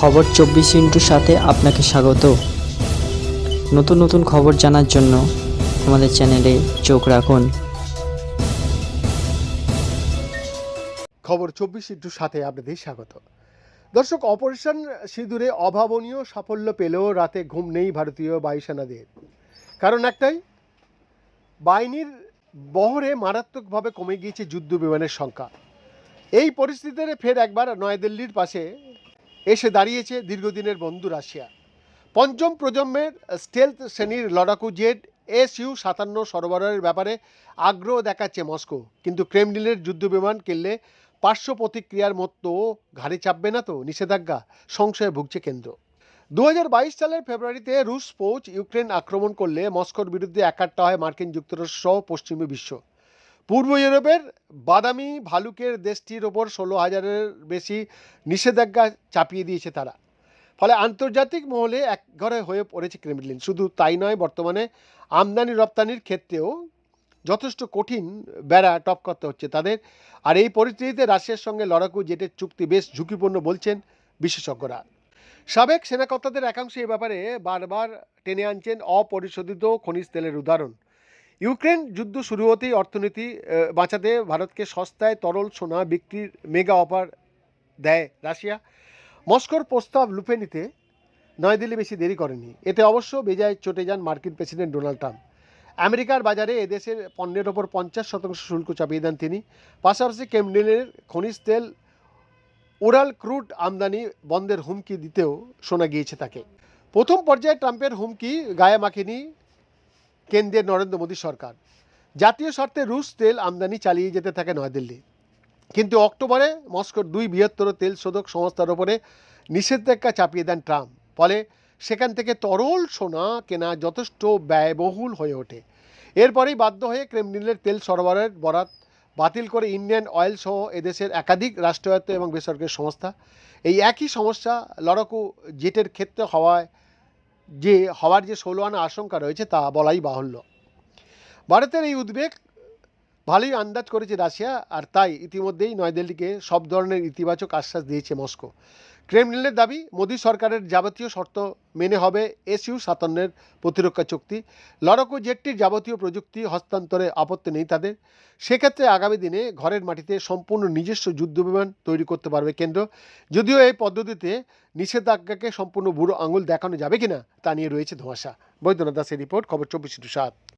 খবর চব্বিশ ইন্টুর সাথে আপনাকে স্বাগত। নতুন নতুন খবর জানার জন্য আমাদের চ্যানেলে চোখ রাখুন। খবর চব্বিশ ইন্টুর সাথে আপনাদের স্বাগত। দর্শক, অপারেশন সিঁদুরে অভাবনীয় সাফল্য পেলেও রাতে ঘুম নেই ভারতীয় বায়ুসেনাদের। কারণ একটাই, বাহিনীর বহরে মারাত্মকভাবে কমে গিয়েছে যুদ্ধ বিমানের সংখ্যা। এই পরিস্থিতিতে ফের একবার নয়াদিল্লির পাশে এসে দাঁড়িয়েছে দীর্ঘদিনের বন্ধু রাশিয়া। পঞ্চম প্রজন্মের স্টেলথ শ্রেণির লড়াকু জেট এস ইউ সাতান্ন সরবরাহের ব্যাপারে আগ্রহ দেখাচ্ছে মস্কো। কিন্তু ক্রেমলিনের যুদ্ধ বিমান কিনলে পার্শ্ব প্রতিক্রিয়ার মতো ঘাড়ে চাপবে না তো নিষেধাজ্ঞা, সংশয়ে ভুগছে কেন্দ্র। দু হাজার বাইশ সালের ফেব্রুয়ারিতে রুশ ফৌজ ইউক্রেন আক্রমণ করলে মস্কোর বিরুদ্ধে একাট্টা হয় মার্কিন যুক্তরাষ্ট্র সহ পশ্চিমী বিশ্ব। পূর্ব ইউরোপের বাদামি ভালুকের দেশটির ওপর ষোলো হাজারের বেশি নিষেধাজ্ঞা চাপিয়ে দিয়েছে তারা। ফলে আন্তর্জাতিক মহলে একঘরে হয়ে পড়েছে ক্রেমলিন। শুধু তাই নয়, বর্তমানে আমদানি রপ্তানির ক্ষেত্রেও যথেষ্ট কঠিন বেড়া টপ করতে হচ্ছে তাদের। আর এই পরিস্থিতিতে রাশিয়ার সঙ্গে লড়াকু জেটের চুক্তি বেশ ঝুঁকিপূর্ণ বলছেন বিশেষজ্ঞরা। সাবেক সেনাকর্তাদের একাংশ এ ব্যাপারে বারবার টেনে আনছেন অপরিশোধিত খনিজ তেলের উদাহরণ। ইউক্রেন যুদ্ধ শুরু হতেই অর্থনীতি বাঁচাতে ভারতকে সস্তায় তরল সোনা বিক্রির মেগা অফার দেয় রাশিয়া। মস্কোর প্রস্তাব লুপে নিতে নয়াদিল্লি বেশি দেরি করেনি। এতে অবশ্য বেজায় চটে যান মার্কিন প্রেসিডেন্ট ডোনাল্ড ট্রাম্প। আমেরিকার বাজারে এদেশের পণ্যের ওপর পঞ্চাশ শতাংশ শুল্ক চাপিয়ে দেন তিনি। পাশাপাশি কেমলিনের খনিজ তেল উড়াল ক্রুড আমদানি বন্ধের হুমকি দিতেও শোনা গিয়েছে তাকে। প্রথম পর্যায়ে ট্রাম্পের হুমকি গায়ে মাখেনি কেন্দ্রের নরেন্দ্র মোদী সরকার। জাতীয় স্বার্থে রুশ তেল আমদানি চালিয়ে যেতে থাকে নয়াদিল্লি। কিন্তু অক্টোবরে মস্কোর দুই বৃহত্তর তেল শোধক সংস্থার ওপরে নিষেধাজ্ঞা চাপিয়ে দেন ট্রাম্প। ফলে সেখান থেকে তরল সোনা কেনা যথেষ্ট ব্যয়বহুল হয়ে ওঠে। এরপরেই বাধ্য হয়ে ক্রেমলিনের তেল সরবরাহের বরাত বাতিল করে ইন্ডিয়ান অয়েল সহ এদেশের একাধিক রাষ্ট্রায়ত্ত এবং বেসরকারি সংস্থা। এই একই সমস্যা লড়াকু জেটের ক্ষেত্রে হওয়ায় যে হওয়ার যে ষোলো আনা আশঙ্কা রয়েছে তা বলাই বাহুল্য। ভারতের এই উদ্বেগ ভালোই আন্দাজ করেছে রাশিয়া, আর তাই ইতিমধ্যেই নয়াদিল্লিকে সব ধরনের ইতিবাচক আশ্বাস দিয়েছে মস্কো। ক্রেমলিনের দাবি, মোদী সরকারের যাবতীয় শর্ত মেনে হবে এসইউ সাতান্নের প্রতিরক্ষা চুক্তি। লড়াকু জেটটির যাবতীয় প্রযুক্তি হস্তান্তরে আপত্তি নেই তাদের। সেক্ষেত্রে আগামী দিনে ঘরের মাটিতে সম্পূর্ণ নিজস্ব যুদ্ধবিমান তৈরি করতে পারবে কেন্দ্র। যদিও এই পদ্ধতিতে নিষেধাজ্ঞাকে সম্পূর্ণ বুড়ো আঙুল দেখানো যাবে কিনা তা নিয়ে রয়েছে ধোঁয়াশা। বৈদ্যনাথ দাসের রিপোর্ট, খবর চব্বিশ সাত।